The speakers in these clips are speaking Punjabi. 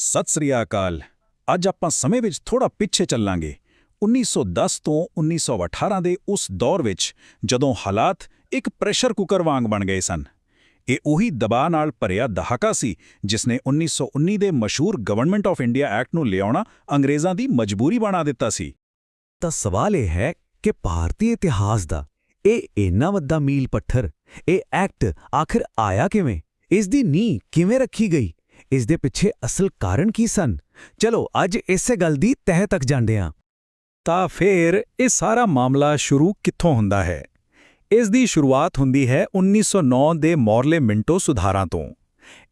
ਸਤਿ ਸ੍ਰੀ ਅਕਾਲ। ਅੱਜ ਆਪਾਂ ਸਮੇਂ ਵਿੱਚ ਥੋੜਾ ਪਿੱਛੇ ਚੱਲਾਂਗੇ। 1910 ਤੋਂ 1918 ਦੇ ਉਸ ਦੌਰ ਵਿੱਚ ਜਦੋਂ ਹਾਲਾਤ ਇੱਕ ਪ੍ਰੈਸ਼ਰ ਕੁੱਕਰ ਵਾਂਗ ਬਣ ਗਏ ਸਨ। ਇਹ ਉਹੀ ਦਬਾਅ ਨਾਲ ਭਰਿਆ ਦਹਾਕਾ ਸੀ ਜਿਸ ਨੇ 1919 ਦੇ ਮਸ਼ਹੂਰ ਗਵਰਨਮੈਂਟ ਆਫ ਇੰਡੀਆ ਐਕਟ ਨੂੰ ਲਿਆਉਣਾ ਅੰਗਰੇਜ਼ਾਂ ਦੀ ਮਜਬੂਰੀ ਬਣਾ ਦਿੱਤਾ ਸੀ। ਤਾਂ ਸਵਾਲ ਇਹ ਹੈ ਕਿ ਭਾਰਤੀ ਇਤਿਹਾਸ ਦਾ ਇਹ ਇੰਨਾ ਵੱਡਾ ਮੀਲ ਪੱਥਰ, ਇਹ ਐਕਟ ਆਖਿਰ ਆਇਆ ਕਿਵੇਂ? ਇਸ ਦੀ ਨੀਂਹ ਕਿਵੇਂ ਰੱਖੀ ਗਈ? ਇਸ ਦੇ ਪਿੱਛੇ ਅਸਲ ਕਾਰਨ ਕੀ ਸਨ? ਚਲੋ, ਅੱਜ ਇਸੇ ਗੱਲ ਦੀ ਤਹਿ ਤੱਕ ਜਾਂਦੇ ਹਾਂ। ਤਾਂ ਫਿਰ ਇਹ ਸਾਰਾ ਮਾਮਲਾ ਸ਼ੁਰੂ ਕਿੱਥੋਂ ਹੁੰਦਾ ਹੈ? ਇਸ ਦੀ ਸ਼ੁਰੂਆਤ ਹੁੰਦੀ ਹੈ 1909 ਦੇ ਮੌਰਲੇ ਮਿੰਟੋ ਸੁਧਾਰਾਂ ਤੋਂ।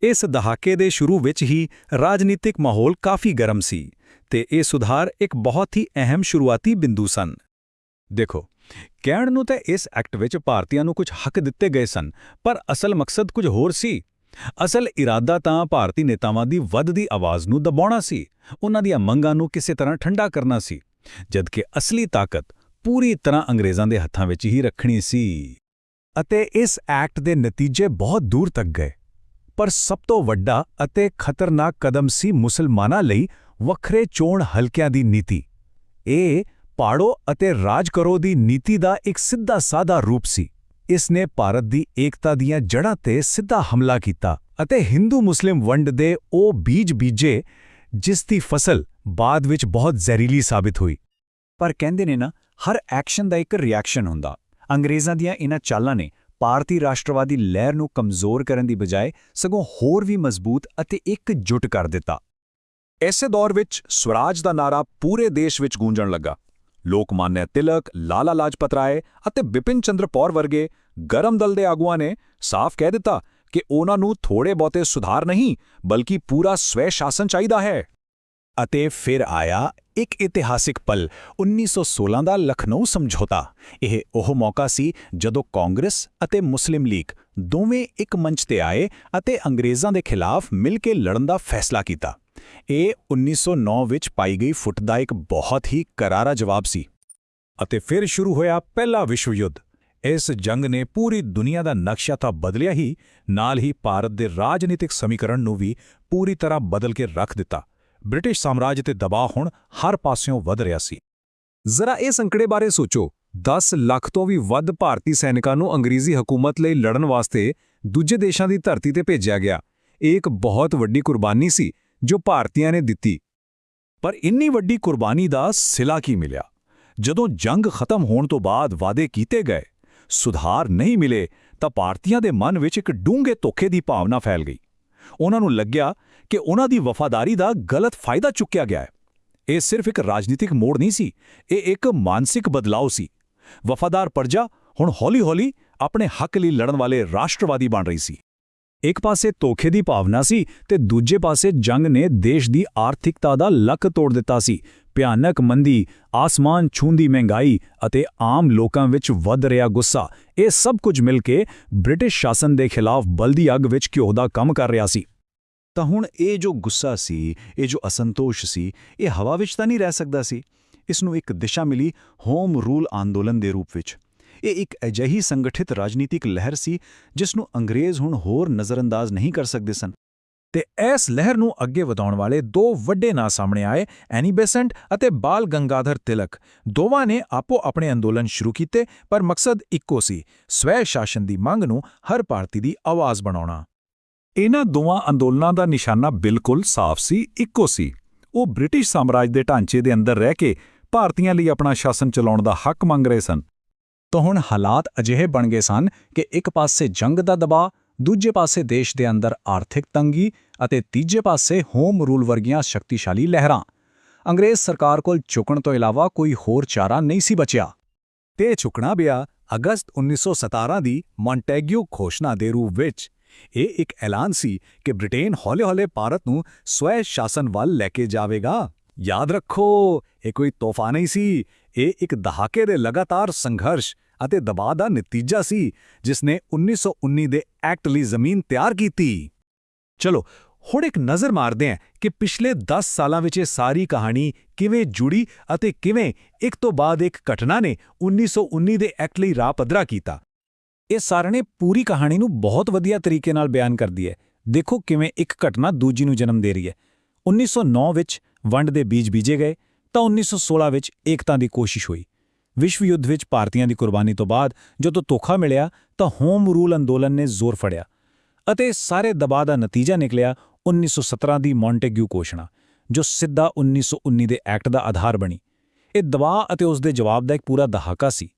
ਇਸ ਦਹਾਕੇ ਦੇ ਸ਼ੁਰੂ ਵਿੱਚ ਹੀ ਰਾਜਨੀਤਿਕ ਮਾਹੌਲ ਕਾਫੀ ਗਰਮ ਸੀ ਤੇ ਇਹ ਸੁਧਾਰ ਇੱਕ ਬਹੁਤ ਹੀ ਅਹਿਮ ਸ਼ੁਰੂਆਤੀ ਬਿੰਦੂ ਸਨ। ਦੇਖੋ, ਕਹਿਣ ਨੂੰ ਤਾਂ ਇਸ ਐਕਟ ਵਿੱਚ ਭਾਰਤੀਆਂ ਨੂੰ ਕੁਝ ਹੱਕ ਦਿੱਤੇ ਗਏ ਸਨ, ਪਰ ਅਸਲ ਮਕਸਦ ਕੁਝ ਹੋਰ ਸੀ। ਅਸਲ ਇਰਾਦਾ ਤਾਂ ਭਾਰਤੀ ਨੇਤਾਵਾਂ ਦੀ ਵੱਧਦੀ ਆਵਾਜ਼ ਨੂੰ ਦਬਾਉਣਾ ਸੀ। ਉਹਨਾਂ ਦੀਆਂ ਮੰਗਾਂ ਨੂੰ ਕਿਸੇ ਤਰ੍ਹਾਂ ਠੰਡਾ ਕਰਨਾ ਸੀ, ਜਦਕਿ ਅਸਲੀ ਤਾਕਤ ਪੂਰੀ ਤਰ੍ਹਾਂ ਅੰਗਰੇਜ਼ਾਂ ਦੇ ਹੱਥਾਂ ਵਿੱਚ ਹੀ ਰੱਖਣੀ ਸੀ। ਅਤੇ ਇਸ ਐਕਟ ਦੇ ਨਤੀਜੇ ਬਹੁਤ ਦੂਰ ਤੱਕ ਗਏ। ਪਰ ਸਭ ਤੋਂ ਵੱਡਾ ਅਤੇ ਖਤਰਨਾਕ ਕਦਮ ਸੀ ਮੁਸਲਮਾਨਾਂ ਲਈ ਵੱਖਰੇ ਚੋਣ ਹਲਕਿਆਂ ਦੀ ਨੀਤੀ। ਇਹ ਪਾੜੋ ਅਤੇ ਰਾਜ ਕਰੋ ਦੀ ਨੀਤੀ ਦਾ ਇੱਕ ਸਿੱਧਾ ਸਾਦਾ ਰੂਪ ਸੀ। ਇਸ ਨੇ ਭਾਰਤ ਦੀ ਏਕਤਾ ਦੀਆਂ ਜੜ੍ਹਾਂ ਤੇ ਸਿੱਧਾ ਹਮਲਾ ਕੀਤਾ ਅਤੇ ਹਿੰਦੂ-ਮੁਸਲਿਮ ਵੰਡ ਦੇ ਉਹ ਬੀਜ ਬੀਜੇ, ਜਿਸ ਦੀ ਫਸਲ ਬਾਅਦ ਵਿੱਚ ਬਹੁਤ ਜ਼ਹਿਰੀਲੀ ਸਾਬਿਤ ਹੋਈ। ਪਰ ਕਹਿੰਦੇ ਨੇ ਨਾ, ਹਰ ਐਕਸ਼ਨ ਦਾ ਇੱਕ ਰਿਐਕਸ਼ਨ ਹੁੰਦਾ। ਅੰਗਰੇਜ਼ਾਂ ਦੀਆਂ ਇਹਨਾਂ ਚਾਲਾਂ ਨੇ ਭਾਰਤੀ ਰਾਸ਼ਟਰਵਾਦੀ ਲਹਿਰ ਨੂੰ ਕਮਜ਼ੋਰ ਕਰਨ ਦੀ ਬਜਾਏ ਸਗੋਂ ਹੋਰ ਵੀ ਮਜ਼ਬੂਤ ਅਤੇ ਇਕਜੁੱਟ ਕਰ ਦਿੱਤਾ। ਐਸੇ ਦੌਰ ਵਿੱਚ ਸਵਰਾਜ ਦਾ ਨਾਰਾ ਪੂਰੇ ਦੇਸ਼ ਵਿੱਚ ਗੂੰਜਣ ਲੱਗਾ। ਲੋਕਮਾਨਿਆ ਤਿਲਕ, ਲਾਲਾ ਲਾਜਪਤ ਰਾਏ ਅਤੇ ਬਿਪਿਨ ਚੰਦਰ ਪੌਰ ਵਰਗੇ ਗਰਮ ਦਲ ਦੇ ਆਗੂਆਂ ਨੇ ਸਾਫ਼ ਕਹਿ ਦਿੱਤਾ ਕਿ ਉਹਨਾਂ ਨੂੰ ਥੋੜੇ ਬਹੁਤੇ ਸੁਧਾਰ ਨਹੀਂ, ਬਲਕਿ ਪੂਰਾ ਸਵੈ ਸ਼ਾਸਨ ਚਾਹੀਦਾ ਹੈ। ਅਤੇ ਫਿਰ ਆਇਆ ਇੱਕ ਇਤਿਹਾਸਿਕ ਪਲ 1916 ਦਾ ਲਖਨਊ ਸਮਝੌਤਾ। ਇਹ ਉਹ ਮੌਕਾ ਸੀ ਜਦੋਂ ਕਾਂਗਰਸ ਅਤੇ ਮੁਸਲਿਮ ਲੀਗ ਦੋਵੇਂ ਇੱਕ ਮੰਚ ਤੇ ਆਏ ਅਤੇ ਅੰਗਰੇਜ਼ਾਂ ਦੇ ਖਿਲਾਫ ਮਿਲ ਕੇ ਲੜਨ ਦਾ ਫੈਸਲਾ ਕੀਤਾ। ਇਹ 1909 ਵਿੱਚ ਪਾਈ ਗਈ ਫੁੱਟ ਦਾ ਇੱਕ ਬਹੁਤ ਹੀ ਕਰਾਰਾ ਜਵਾਬ ਸੀ। ਅਤੇ ਫਿਰ ਸ਼ੁਰੂ ਹੋਇਆ ਪਹਿਲਾ ਵਿਸ਼ਵ ਯੁੱਧ। ਇਸ ਜੰਗ ਨੇ ਪੂਰੀ ਦੁਨੀਆ ਦਾ ਨਕਸ਼ਾ ਤਾਂ ਬਦਲਿਆ ਹੀ, ਨਾਲ ਹੀ ਭਾਰਤ ਦੇ ਰਾਜਨੀਤਿਕ ਸਮੀਕਰਨ ਨੂੰ ਵੀ ਪੂਰੀ ਤਰ੍ਹਾਂ ਬਦਲ ਕੇ ਰੱਖ ਦਿੱਤਾ। ਬ੍ਰਿਟਿਸ਼ ਸਾਮਰਾਜ ਤੇ ਦਬਾਅ ਹੁਣ ਹਰ ਪਾਸਿਓਂ ਵਧ ਰਿਹਾ ਸੀ। ਜ਼ਰਾ ਇਹ ਸੰਕੜੇ ਬਾਰੇ ਸੋਚੋ 10 ਲੱਖ ਤੋਂ ਵੀ ਵੱਧ ਭਾਰਤੀ ਸੈਨਿਕਾਂ ਨੂੰ ਅੰਗਰੇਜ਼ੀ ਹਕੂਮਤ ਲਈ ਲੜਨ ਵਾਸਤੇ ਦੂਜੇ ਦੇਸ਼ਾਂ ਦੀ ਧਰਤੀ ਤੇ ਭੇਜਿਆ ਗਿਆ। ਇਹ ਇੱਕ ਬਹੁਤ ਵੱਡੀ ਕੁਰਬਾਨੀ ਸੀ ਜੋ ਭਾਰਤੀਆਂ ਨੇ ਦਿੱਤੀ। ਪਰ ਇੰਨੀ ਵੱਡੀ ਕੁਰਬਾਨੀ ਦਾ ਸਿਲਾ ਕੀ ਮਿਲਿਆ? ਜਦੋਂ ਜੰਗ ਖਤਮ ਹੋਣ ਤੋਂ ਬਾਅਦ ਵਾਅਦੇ ਕੀਤੇ ਗਏ, ਸੁਧਾਰ ਨਹੀਂ ਮਿਲੇ, ਤਾਂ ਭਾਰਤੀਆਂ ਦੇ ਮਨ ਵਿੱਚ ਇੱਕ ਡੂੰਘੇ ਧੋਖੇ ਦੀ ਭਾਵਨਾ ਫੈਲ ਗਈ। ਉਹਨਾਂ ਨੂੰ ਲੱਗਿਆ ਕਿ ਉਹਨਾਂ ਦੀ ਵਫਾਦਾਰੀ ਦਾ ਗਲਤ ਫਾਇਦਾ ਚੁੱਕਿਆ ਗਿਆ ਹੈ। ਇਹ ਸਿਰਫ ਇੱਕ ਰਾਜਨੀਤਿਕ ਮੋੜ ਨਹੀਂ ਸੀ, ਇਹ ਇੱਕ ਮਾਨਸਿਕ ਬਦਲਾਅ ਸੀ। ਵਫਾਦਾਰ ਪਰਜਾ ਹੁਣ ਹੌਲੀ-ਹੌਲੀ ਆਪਣੇ ਹੱਕ ਲਈ ਲੜਨ ਵਾਲੇ ਰਾਸ਼ਟਰਵਾਦੀ ਬਣ ਰਹੀ ਸੀ। ਇੱਕ ਪਾਸੇ ਧੋਖੇ ਦੀ ਭਾਵਨਾ ਸੀ ਤੇ ਦੂਜੇ ਪਾਸੇ ਜੰਗ ਨੇ ਦੇਸ਼ ਦੀ ਆਰਥਿਕਤਾ ਦਾ ਲੱਕ ਤੋੜ ਦਿੱਤਾ ਸੀ। ਭਿਆਨਕ ਮੰਦੀ, ਆਸਮਾਨ ਛੂੰਦੀ ਮਹਿੰਗਾਈ ਅਤੇ ਆਮ ਲੋਕਾਂ ਵਿੱਚ ਵੱਧ ਰਿਹਾ ਗੁੱਸਾ, ਇਹ ਸਭ ਕੁਝ ਮਿਲ ਕੇ ਬ੍ਰਿਟਿਸ਼ ਸ਼ਾਸਨ ਦੇ ਖਿਲਾਫ ਬਲਦੀ ਅੱਗ ਵਿੱਚ ਘਿਓ ਦਾ ਕੰਮ ਕਰ ਰਿਹਾ ਸੀ। ਤਾਂ ਹੁਣ ਇਹ ਜੋ ਗੁੱਸਾ ਸੀ, ਇਹ ਜੋ ਅਸੰਤੋਸ਼ ਸੀ, ਇਹ ਹਵਾ ਵਿੱਚ ਤਾਂ ਨਹੀਂ ਰਹਿ ਸਕਦਾ ਸੀ। ਇਸ ਨੂੰ ਇੱਕ ਦਿਸ਼ਾ ਮਿਲੀ ਹੋਮ ਰੂਲ ਅੰਦੋਲਨ ਦੇ ਰੂਪ ਵਿੱਚ। ਇਹ ਇੱਕ ਅਜਿਹੀ ਸੰਗਠਿਤ ਰਾਜਨੀਤਿਕ ਲਹਿਰ ਸੀ ਜਿਸ ਨੂੰ ਅੰਗਰੇਜ਼ ਹੁਣ ਹੋਰ ਨਜ਼ਰਅੰਦਾਜ਼ ਨਹੀਂ ਕਰ ਸਕਦੇ ਸਨ। ਤੇ ਇਸ ਲਹਿਰ ਨੂੰ ਅੱਗੇ ਵਧਾਉਣ ਵਾਲੇ ਦੋ ਵੱਡੇ ਨਾਂ ਸਾਹਮਣੇ ਆਏ ਐਨੀ ਬੇਸੈਂਟ ਅਤੇ ਬਾਲ ਗੰਗਾਧਰ ਤਿਲਕ। ਦੋਵਾਂ ਨੇ ਆਪੋ ਆਪਣੇ ਅੰਦੋਲਨ ਸ਼ੁਰੂ ਕੀਤੇ, ਪਰ ਮਕਸਦ ਇੱਕੋ ਸੀ, ਸਵੈ ਸ਼ਾਸਨ ਦੀ ਮੰਗ ਨੂੰ ਹਰ ਭਾਰਤੀ ਦੀ ਆਵਾਜ਼ ਬਣਾਉਣਾ। ਇਹਨਾਂ ਦੋਵਾਂ ਅੰਦੋਲਨਾਂ ਦਾ ਨਿਸ਼ਾਨਾ ਬਿਲਕੁਲ ਸਾਫ਼ ਸੀ, ਇੱਕੋ ਸੀ। ਉਹ ਬ੍ਰਿਟਿਸ਼ ਸਾਮਰਾਜ ਦੇ ਢਾਂਚੇ ਦੇ ਅੰਦਰ ਰਹਿ ਕੇ ਭਾਰਤੀਆਂ ਲਈ ਆਪਣਾ ਸ਼ਾਸਨ ਚਲਾਉਣ ਦਾ ਹੱਕ ਮੰਗ ਰਹੇ ਸਨ। ਤਾਂ ਹੁਣ ਹਾਲਾਤ ਅਜਿਹੇ ਬਣ ਗਏ ਸਨ ਕਿ ਇੱਕ ਪਾਸੇ ਜੰਗ ਦਾ ਦਬਾਅ, ਦੂਜੇ ਪਾਸੇ ਦੇਸ਼ ਦੇ ਅੰਦਰ ਆਰਥਿਕ ਤੰਗੀ ਅਤੇ ਤੀਜੇ ਪਾਸੇ ਹੋਮ ਰੂਲ ਵਰਗੀਆਂ ਸ਼ਕਤੀਸ਼ਾਲੀ ਲਹਿਰਾਂ। ਅੰਗਰੇਜ਼ ਸਰਕਾਰ ਕੋਲ ਝੁਕਣ ਤੋਂ ਇਲਾਵਾ ਕੋਈ ਹੋਰ ਚਾਰਾ ਨਹੀਂ ਸੀ ਬਚਿਆ। ਤੇ ਝੁਕਣਾ ਪਿਆ ਅਗਸਤ 1917 ਦੀ ਮੌਂਟੈਗਿਊ ਘੋਸ਼ਣਾ ਦੇ ਰੂਪ ਵਿੱਚ। ਇਹ ਇੱਕ ਐਲਾਨ ਸੀ ਕਿ ਬ੍ਰਿਟੇਨ ਹੌਲੇ-ਹੌਲੇ ਭਾਰਤ ਨੂੰ ਸਵੈ ਸ਼ਾਸਨ ਵੱਲ ਲੈ ਕੇ ਜਾਵੇਗਾ। ਯਾਦ ਰੱਖੋ, ਇਹ ਕੋਈ ਤੋਹਫਾ ਨਹੀਂ ਸੀ। ਇਹ ਇੱਕ ਦਹਾਕੇ ਦੇ ਲਗਾਤਾਰ ਸੰਘਰਸ਼ ਅਤੇ ਦਬਾਅ ਦਾ ਨਤੀਜਾ ਸੀ, ਜਿਸ ਨੇ 1919 ਦੇ ਐਕਟ ਲਈ ਜ਼ਮੀਨ ਤਿਆਰ ਕੀਤੀ। ਚਲੋ, ਹੁਣ ਇੱਕ ਨਜ਼ਰ ਮਾਰਦੇ ਹਾਂ ਕਿ ਪਿਛਲੇ 10 ਸਾਲਾਂ ਵਿੱਚ ਇਹ ਸਾਰੀ ਕਹਾਣੀ ਕਿਵੇਂ ਜੁੜੀ ਅਤੇ ਕਿਵੇਂ ਇੱਕ ਤੋਂ ਬਾਅਦ ਇੱਕ ਘਟਨਾ ਨੇ 1919 ਦੇ ਐਕਟ ਲਈ ਰਾਹ ਪੱਧਰਾ ਕੀਤਾ। ਇਹ ਸਾਰਿਆਂ ਨੇ ਪੂਰੀ ਕਹਾਣੀ ਨੂੰ ਬਹੁਤ ਵਧੀਆ ਤਰੀਕੇ ਨਾਲ ਬਿਆਨ ਕਰਦੀ ਹੈ। ਦੇਖੋ ਕਿਵੇਂ ਇੱਕ ਘਟਨਾ ਦੂਜੀ ਨੂੰ ਜਨਮ ਦੇ ਰਹੀ ਹੈ। 1909 ਵਿੱਚ ਵੰਡ ਦੇ ਬੀਜ ਬੀਜੇ ਗਏ, ਤਾਂ 1916 ਵਿੱਚ ਏਕਤਾ ਦੀ ਕੋਸ਼ਿਸ਼ ਹੋਈ। ਵਿਸ਼ਵ ਯੁੱਧ ਵਿੱਚ ਭਾਰਤੀਆਂ ਦੀ ਕੁਰਬਾਨੀ ਤੋਂ ਬਾਅਦ ਜਦੋਂ ਧੋਖਾ ਮਿਲਿਆ, ਤਾਂ ਹੋਮ ਰੂਲ ਅੰਦੋਲਨ ਨੇ ਜ਼ੋਰ ਫੜਿਆ ਅਤੇ ਸਾਰੇ ਦਬਾਅ ਦਾ ਨਤੀਜਾ ਨਿਕਲਿਆ 1917 ਦੀ ਮੌਂਟੇਗਿਊ ਘੋਸ਼ਣਾ, ਜੋ ਸਿੱਧਾ 1919 ਦੇ ਐਕਟ ਦਾ ਆਧਾਰ ਬਣੀ। ਇਹ ਦਬਾਅ ਅਤੇ ਉਸ ਦੇ ਜਵਾਬ ਦਾ ਇੱਕ ਪੂਰਾ ਦਹਾਕਾ ਸੀ।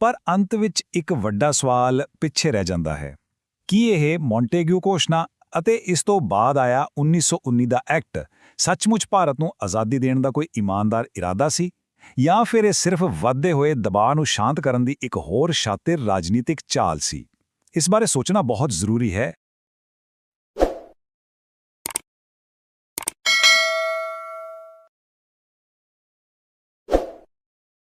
ਪਰ ਅੰਤ ਵਿੱਚ ਇੱਕ ਵੱਡਾ ਸਵਾਲ ਪਿੱਛੇ ਰਹਿ ਜਾਂਦਾ ਹੈ। ਕੀ ਇਹ ਮੌਂਟੇਗਿਊ ਘੋਸ਼ਣਾ ਅਤੇ ਇਸ ਤੋਂ ਬਾਅਦ ਆਇਆ 1919 ਦਾ ਐਕਟ ਸੱਚਮੁੱਚ ਭਾਰਤ ਨੂੰ ਆਜ਼ਾਦੀ ਦੇਣ ਦਾ ਕੋਈ ਇਮਾਨਦਾਰ ਇਰਾਦਾ ਸੀ? ਜਾਂ ਫਿਰ ਇਹ ਸਿਰਫ ਵੱਧਦੇ ਹੋਏ ਦਬਾਅ ਨੂੰ ਸ਼ਾਂਤ ਕਰਨ ਦੀ ਇੱਕ ਹੋਰ ਸ਼ਾਤਿਰ ਰਾਜਨੀਤਿਕ ਚਾਲ ਸੀ? ਇਸ ਬਾਰੇ ਸੋਚਣਾ ਬਹੁਤ ਜ਼ਰੂਰੀ ਹੈ।